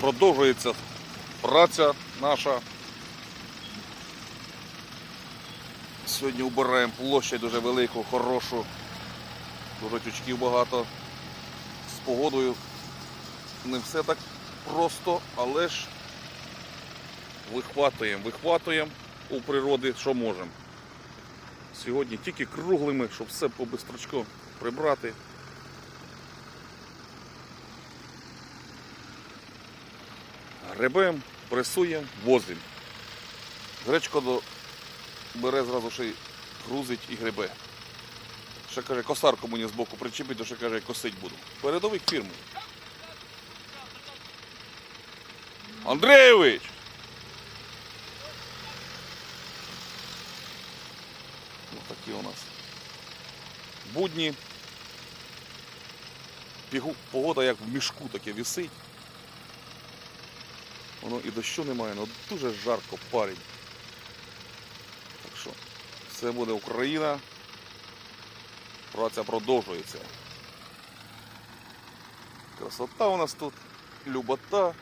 Продовжується праця наша. Сьогодні убираємо площадь дуже велику, хорошу. Дуже тючків багато. З погодою не все так просто, але ж вихватуємо, вихватуємо у природи, що можемо. Сьогодні тільки круглими, щоб все побистрочко прибрати. Гребем, пресуємо, возимо. Гречко до... бере зразу ще й грузить і гребе. Ще каже, косарку мені збоку причепить, то ще каже, косить буду. Передовик фірми. Андрійович! Ось такі у нас будні. Погода як в мішку таке висить. Воно і дощу немає, але дуже жарко парень. Так що, все буде Україна. Праця продовжується. Красота у нас тут, любота.